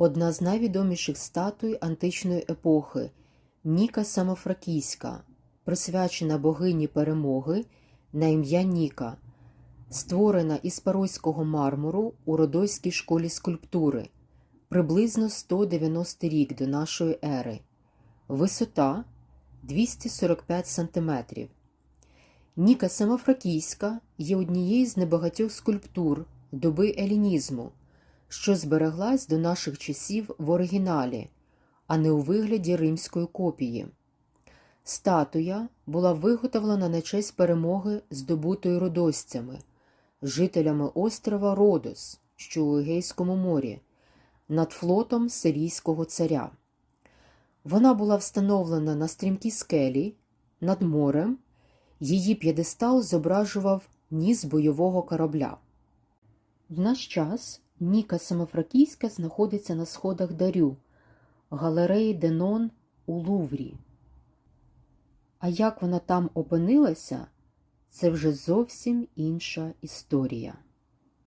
одна з найвідоміших статуй античної епохи Ніка Самофракійська, присвячена богині перемоги на ім'я Ніка, створена із паройського мармуру у Родойській школі скульптури приблизно 190 рік до нашої ери. Висота 245 см. Ніка Самофракійська є однією з небагатьох скульптур доби елінізму, що збереглась до наших часів в оригіналі, а не у вигляді римської копії. Статуя була виготовлена на честь перемоги, здобутої родосцями, жителями острова Родос, що у Егейському морі, над флотом сирійського царя. Вона була встановлена на стрімкій скелі над морем. Її п'єдестал зображував ніс бойового корабля. В наш час Ніка Самофракійська знаходиться на сходах Дарю, галереї Денон у Луврі. А як вона там опинилася, це вже зовсім інша історія.